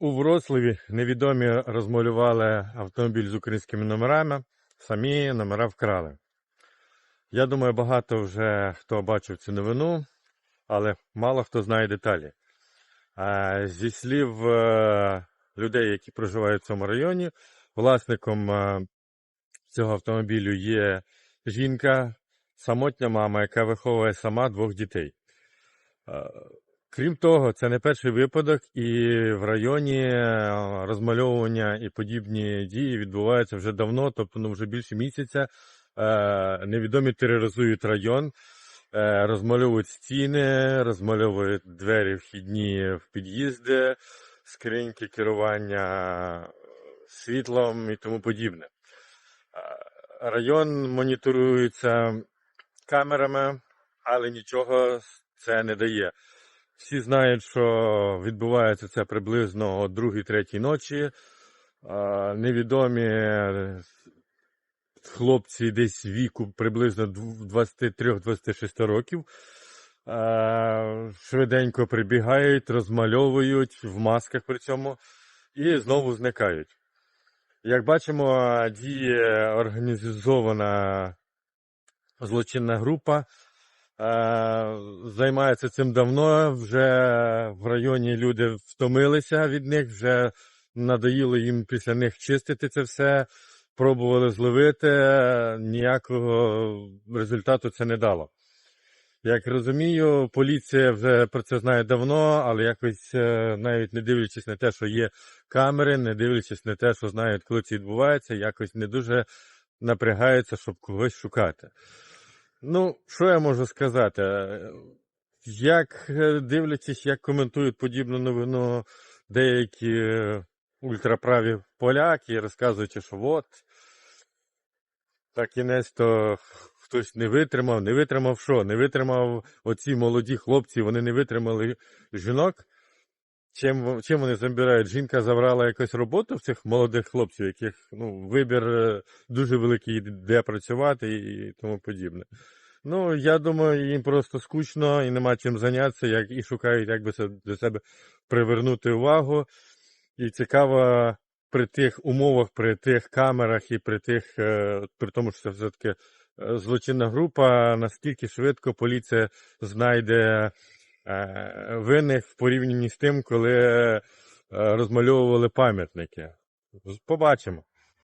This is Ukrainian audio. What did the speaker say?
У Вроцлаві невідомі розмалювали автомобіль з українськими номерами, самі номера вкрали. Я думаю, багато вже хто бачив цю новину, але мало хто знає деталі. Зі слів е, людей, які проживають в цьому районі, власником е, цього автомобілю є жінка, самотня мама, яка виховує сама двох дітей. Крім того, це не перший випадок, і в районі е, розмальовування і подібні дії відбуваються вже давно, тобто ну, вже більше місяця. Е, Невідомі тероризують район, е, розмальовують стіни, розмальовують двері вхідні в під'їзди, скриньки керування світлом і тому подібне. Район моніторується камерами, але нічого це не дає. Всі знають, що відбувається це приблизно о 2-3 ночі. Невідомі хлопці десь віку приблизно 23-26 років. Швиденько прибігають, розмальовують в масках при цьому і знову зникають. Як бачимо, діє організована злочинна група. Е, Займається цим давно. Вже в районі люди втомилися від них, вже надоїло їм після них чистити це все. Пробували зловити, ніякого результату це не дало. Як розумію, поліція вже про це знає давно, але якось е, навіть не дивлячись на те, що є камери, не дивлячись на те, що знають, коли це відбувається, якось не дуже напрягаються, щоб когось шукати. Ну, що я можу сказати? Як е, дивлячись, як коментують подібну новину деякі ультраправі поляки, розказуючи, що от так кінець то хтось не витримав, не витримав що? Не витримав оці молоді хлопці, вони не витримали жінок. Чим, чим вони забирають? Жінка забрала якусь роботу в цих молодих хлопців, яких ну, вибір е, дуже великий, де працювати і тому подібне. Ну, я думаю, їм просто скучно і нема чим зайнятися, як і шукають, як би це до себе привернути увагу. І цікаво при тих умовах, при тих камерах і при тих, е, при тому, що це все-таки е, злочинна група, наскільки швидко поліція знайде е, винних в порівнянні з тим, коли е, розмальовували пам'ятники. Побачимо.